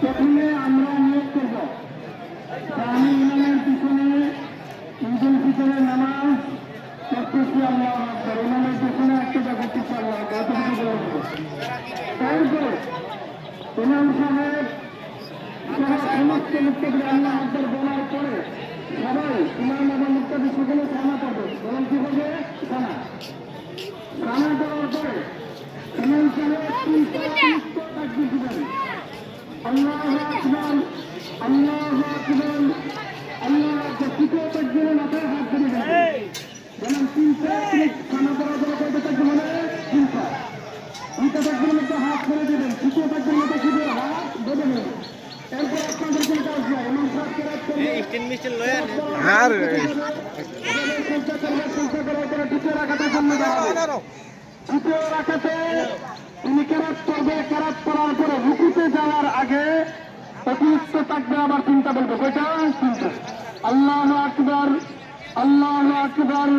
প্রথমে আমরা নিয়োগ করব আমি ইমামের পিছনে ঈদুল ফিতরের নামাজ আল্লাহ আকবর ইমামের পিছনে একটা আকবর এতটুকু বলব তারপরে ইমাম সাহেব সমস্ত মুক্তদের আল্লাহ আকবর বলার পরে সবাই ইমাম মুক্তদের সকলে সানা পাবে বলেন কি হবে সানা সানা দেওয়ার পরে ইমাম সাহেব দিবেন আল্লাহ আকবর আল্লাহ আকবর আল্লাহ আকবর। তৃতীয় তাকবিরে মাথায় হাত ধরে যাবে। বলেন তিনটা সানা পরে কয়টা তাকবির হবে তিনটা। মধ্যে হাত ধরে দেবেন। তৃতীয় মধ্যে শুধু হাত ধরে আর চিন্তা করবে চিন্তা করার পরে তিনি কেরাত করার পরে রুকুতে যাওয়ার আগে অতিরিক্ত থাকবে আবার চিন্তা বলবে কয়টা চিন্তা আল্লাহ আকবর আল্লাহ আকবর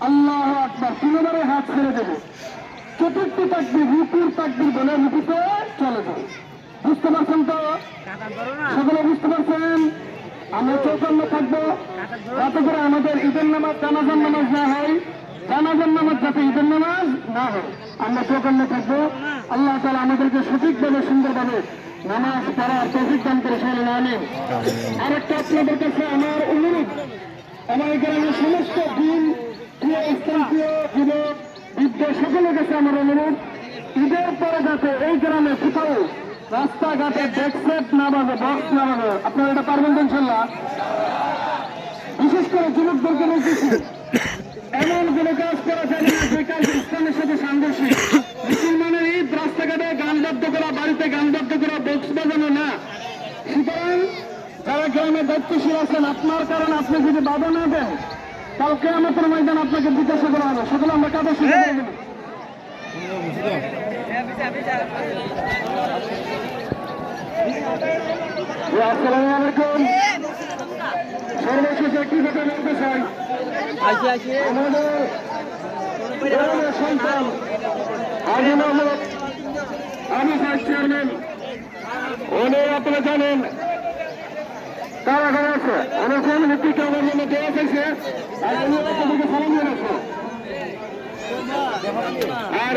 আল্লাহ আকবর তিনবারে হাত ছেড়ে দেবে চতুর্থ তাকবির রুকুর তাকবির বলে রুকুতে চলে যাবে বুঝতে পারছেন তো সকলে বুঝতে পারছেন আমরা চৌকান্ন থাকব। যাতে করে আমাদের ঈদের নামাজ, জানাজার নামাজ না হয়। জানাজার নামাজ যাতে ঈদের নামাজ না হয়। আমরা চৌকান্ন থাকব। আল্লাহ তালা আমাদেরকে সঠিকভাবে সুন্দরভাবে নামাজ পড়ার তৌফিক দান করে সবাই আনেন আরেকটা আপনাদের কাছে আমার অনুরোধ, আমার গ্রামের সমস্ত দিন প্রিয় ইসলাম, প্রিয় যুবক, বৃদ্ধ, সকলের কাছে আমার অনুরোধ, ঈদের পরে যাতে এই গ্রামে কোথাও রাস্তাঘাটে ডেস্কসেট না বাজে বক্স না বাজে। আপনারা এটা পারবেন তো ইনশাল্লাহ। বিশেষ করে যুবকদেরকে বলতেছি এমন কোন কাজ করা যাবে না যে কাজ ইসলামের সাথে সাংঘর্ষিক মুসলমানের ঈদ রাস্তাঘাটে গান বাদ্য করা বাড়িতে গান বাদ্য করা বক্স বাজানো না। সুতরাং যারা গ্রামে দায়িত্বশীল আছেন আপনার কারণে আপনি যদি বাধা না দেন কালকে আমাদের ময়দান আপনাকে জিজ্ঞাসা করা হবে। সকলে আমরা কাদের? জি, আসসালামু আলাইকুম সর্বশেষ একটি কথা বলতে চাই আমাদের সন্তান আলী মোহাম্মদ আবু সাহেব চেয়ারম্যান উনি আপনারা জানেন কারা কারা আছে অনেক ভিত্তিকে আমার জন্য দেওয়া চাইছে আর উনি আপনাদেরকে সালাম জানাচ্ছে আর